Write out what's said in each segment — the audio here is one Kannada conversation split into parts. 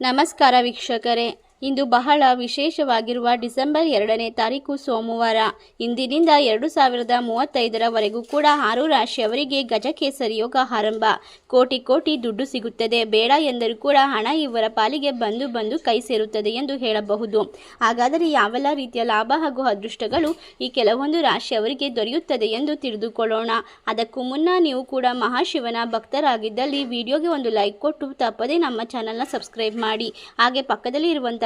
ನಮಸ್ಕಾರ ವೀಕ್ಷಕರೇ. ಇಂದು ಬಹಳ ವಿಶೇಷವಾಗಿರುವ ಡಿಸೆಂಬರ್ ಎರಡನೇ ತಾರೀಕು ಸೋಮವಾರ. ಇಂದಿನಿಂದ ಎರಡು ಸಾವಿರದ ಮೂವತ್ತೈದರವರೆಗೂ ಕೂಡ ಆರು ರಾಶಿಯವರಿಗೆ ಗಜಕೇಸರಿ ಯೋಗ ಆರಂಭ. ಕೋಟಿ ಕೋಟಿ ದುಡ್ಡು ಸಿಗುತ್ತದೆ. ಬೇಡ ಎಂದರೂ ಕೂಡ ಹಣ ಇವರ ಪಾಲಿಗೆ ಬಂದು ಬಂದು ಕೈ ಸೇರುತ್ತದೆ ಎಂದು ಹೇಳಬಹುದು. ಹಾಗಾದರೆ ಯಾವೆಲ್ಲ ರೀತಿಯ ಲಾಭ ಹಾಗೂ ಅದೃಷ್ಟಗಳು ಈ ಕೆಲವೊಂದು ರಾಶಿಯವರಿಗೆ ದೊರೆಯುತ್ತದೆ ಎಂದು ತಿಳಿದುಕೊಳ್ಳೋಣ. ಅದಕ್ಕೂ ಮುನ್ನ ನೀವು ಕೂಡ ಮಹಾಶಿವನ ಭಕ್ತರಾಗಿದ್ದಲ್ಲಿ ವಿಡಿಯೋಗೆ ಒಂದು ಲೈಕ್ ಕೊಟ್ಟು ತಪ್ಪದೇ ನಮ್ಮ ಚಾನಲ್ನ ಸಬ್ಸ್ಕ್ರೈಬ್ ಮಾಡಿ. ಹಾಗೆ ಪಕ್ಕದಲ್ಲಿ ಇರುವಂಥ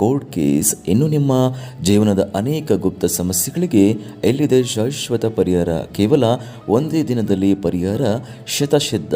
ಕೋರ್ಟ್ ಕೇಸ್ ಇನ್ನು ನಿಮ್ಮ ಜೀವನದ ಅನೇಕ ಗುಪ್ತ ಸಮಸ್ಯೆಗಳಿಗೆ ಎಲ್ಲಿದೆ ಶಾಶ್ವತ ಪರಿಹಾರ? ಕೇವಲ ಒಂದೇ ದಿನದಲ್ಲಿ ಪರಿಹಾರ? ಶತಸಿದ್ಧ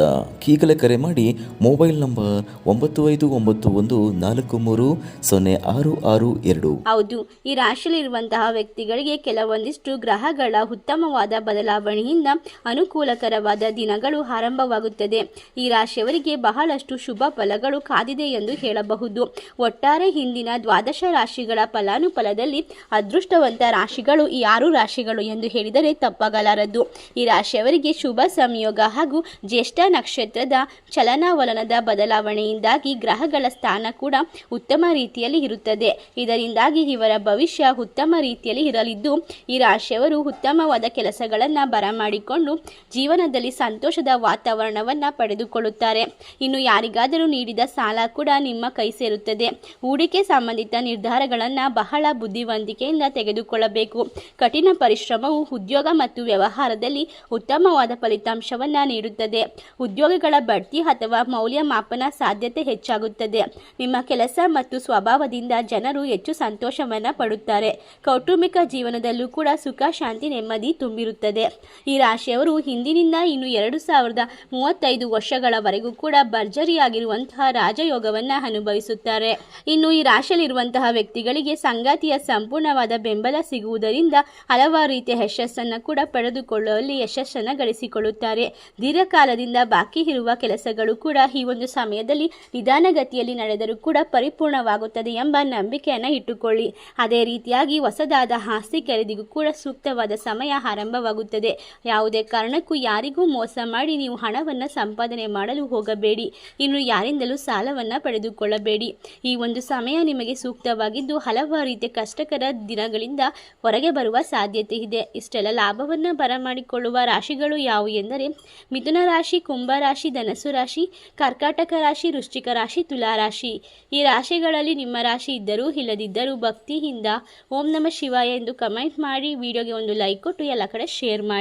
ಈಗಲೇ ಕರೆ ಮಾಡಿ ಮೊಬೈಲ್ ನಂಬರ್ ಒಂಬತ್ತು ಐದು ಒಂಬತ್ತು ಒಂದು ನಾಲ್ಕು ಮೂರು ಸೊನ್ನೆ ಆರು ಆರು ಎರಡು. ಹೌದು, ಈ ರಾಶಿಯಲ್ಲಿರುವಂತಹ ವ್ಯಕ್ತಿಗಳಿಗೆ ಕೆಲವೊಂದಿಷ್ಟು ಗ್ರಹಗಳ ಉತ್ತಮವಾದ ಬದಲಾವಣೆಯಿಂದ ಅನುಕೂಲಕರವಾದ ದಿನಗಳು ಆರಂಭವಾಗುತ್ತದೆ. ಈ ರಾಶಿಯವರಿಗೆ ಬಹಳಷ್ಟು ಶುಭ ಫಲಗಳು ಕಾದಿದೆ ಎಂದು ಹೇಳಬಹುದು. ಒಟ್ಟಾರೆ ಹಿಂದಿನ ದ್ವಾದಶ ರಾಶಿಗಳ ಫಲಾನುಫಲದಲ್ಲಿ ಅದೃಷ್ಟವಂತ ರಾಶಿಗಳು ಈ ಆರು ರಾಶಿಗಳು ಎಂದು ಹೇಳಿದರೆ ತಪ್ಪಾಗಲಾರದು ಈ ರಾಶಿಯವರಿಗೆ ಶುಭ ಸಂಯೋಗ ಹಾಗೂ ಜ್ಯೇಷ್ಠ ನಕ್ಷತ್ರದ ಚಲನಾವಲನದ ಬದಲಾವಣೆಯಿಂದಾಗಿ ಗ್ರಹಗಳ ಸ್ಥಾನ ಕೂಡ ಉತ್ತಮ ರೀತಿಯಲ್ಲಿ ಇರುತ್ತದೆ. ಇದರಿಂದಾಗಿ ಇವರ ಭವಿಷ್ಯ ಉತ್ತಮ ರೀತಿಯಲ್ಲಿ ಇರಲಿದ್ದು, ಈ ರಾಶಿಯವರು ಉತ್ತಮವಾದ ಕೆಲಸಗಳನ್ನು ಬರಮಾಡಿಕೊಂಡು ಜೀವನದಲ್ಲಿ ಸಂತೋಷದ ವಾತಾವರಣವನ್ನು ಪಡೆದುಕೊಳ್ಳುತ್ತಾರೆ. ಇನ್ನು ಯಾರಿಗಾದರೂ ನೀಡಿದ ಸಾಲ ಕೂಡ ನಿಮ್ಮ ಕೈ ಸೇರುತ್ತದೆ. ಹೂಡಿಕೆ ಸಂಬಂಧಿತ ನಿರ್ಧಾರಗಳನ್ನು ಬಹಳ ಬುದ್ಧಿವಂತಿಕೆಯಿಂದ ತೆಗೆದುಕೊಳ್ಳಬೇಕು. ಕಠಿಣ ಪರಿಶ್ರಮವು ಉದ್ಯೋಗ ಮತ್ತು ವ್ಯವಹಾರದಲ್ಲಿ ಉತ್ತಮವಾದ ಫಲಿತಾಂಶವನ್ನು ನೀಡುತ್ತದೆ. ಉದ್ಯೋಗಗಳ ಬಡ್ತಿ ಅಥವಾ ಮೌಲ್ಯಮಾಪನ ಸಾಧ್ಯತೆ ಹೆಚ್ಚಾಗುತ್ತದೆ. ನಿಮ್ಮ ಕೆಲಸ ಮತ್ತು ಸ್ವಭಾವದಿಂದ ಜನರು ಹೆಚ್ಚು ಸಂತೋಷವನ್ನು ಪಡುತ್ತಾರೆ. ಕೌಟುಂಬಿಕ ಜೀವನದಲ್ಲೂ ಕೂಡ ಸುಖ, ಶಾಂತಿ, ನೆಮ್ಮದಿ ತುಂಬಿರುತ್ತದೆ. ಈ ರಾಶಿಯವರು ಹಿಂದಿನಿಂದ ಇನ್ನು ಎರಡು ಸಾವಿರದ ಮೂವತ್ತೈದು ವರ್ಷಗಳವರೆಗೂ ಕೂಡ ಭರ್ಜರಿಯಾಗಿರುವಂತಹ ರಾಜಯೋಗವನ್ನು ಅನುಭವಿಸುತ್ತಾರೆ. ಇನ್ನು ಈ ರಾಶಿಯಲ್ಲಿರುವಂತಹ ವ್ಯಕ್ತಿಗಳಿಗೆ ಸಂಗಾತಿಯ ಸಂಪೂರ್ಣವಾದ ಬೆಂಬಲ ಸಿಗುವುದರಿಂದ ಹಲವಾರು ರೀತಿಯ ಯಶಸ್ಸನ್ನು ಕೂಡ ಪಡೆದುಕೊಳ್ಳುವಲ್ಲಿ ಯಶಸ್ಸನ್ನು ಗಳಿಸಿಕೊಳ್ಳುತ್ತಾರೆ. ದೀರ್ಘಕಾಲದಿಂದ ಬಾಕಿ ಇರುವ ಕೆಲಸಗಳು ಕೂಡ ಈ ಒಂದು ಸಮಯದಲ್ಲಿ ನಿಧಾನಗತಿಯಲ್ಲಿ ನಡೆದರೂ ಕೂಡ ಪರಿಪೂರ್ಣವಾಗುತ್ತದೆ ಎಂಬ ನಂಬಿಕೆಯನ್ನು ಇಟ್ಟುಕೊಳ್ಳಿ. ಅದೇ ರೀತಿಯಾಗಿ ಹೊಸದಾದ ಆಸ್ತಿ ಖರೀದಿಗೂ ಕೂಡ ಸೂಕ್ತವಾದ ಸಮಯ ಆರಂಭವಾಗುತ್ತದೆ. ಯಾವುದೇ ಕಾರಣಕ್ಕೂ ಯಾರಿಗೂ ಮೋಸ ಮಾಡಿ ನೀವು ಹಣವನ್ನು ಸಂಪಾದನೆ ಮಾಡಲು ಹೋಗಬೇಡಿ. ಇನ್ನು ಯಾರಿಂದಲೂ ಸಾಲವನ್ನು ಪಡೆದುಕೊಳ್ಳಬೇಡಿ. ಈ ಒಂದು ಸಮಯ ನಿಮಗೆ ಸೂಕ್ತವಾಗಿದ್ದು ಹಲವಾರು ರೀತಿಯ ಕಷ್ಟಕರ ದಿನಗಳಿಂದ ಹೊರಗೆ ಬರುವ ಸಾಧ್ಯತೆ ಇದೆ. ಇಷ್ಟೆಲ್ಲ ಲಾಭವನ್ನು ಬರಮಾಡಿಕೊಳ್ಳುವ ರಾಶಿಗಳು ಯಾವುವು ಎಂದರೆ ಮಿಥುನ ರಾಶಿ, ಕುಂಭ ರಾಶಿ ಧನಸು ರಾಶಿ, ಕರ್ಕಾಟಕ ರಾಶಿ, ವೃಶ್ಚಿಕ ರಾಶಿ, ತುಲಾ ರಾಶಿ. ಈ ರಾಶಿಗಳಲ್ಲಿ ನಿಮ್ಮ ರಾಶಿ ಇದ್ದರೂ ಇಲ್ಲದಿದ್ದರೂ ಭಕ್ತಿಯಿಂದ ಓಂ ನಮ ಶಿವಾಯ ಎಂದು ಕಮೆಂಟ್ ಮಾಡಿ, ವಿಡಿಯೋಗೆ ಒಂದು ಲೈಕ್ ಕೊಟ್ಟು ಎಲ್ಲ ಕಡೆ ಶೇರ್ ಮಾಡಿ.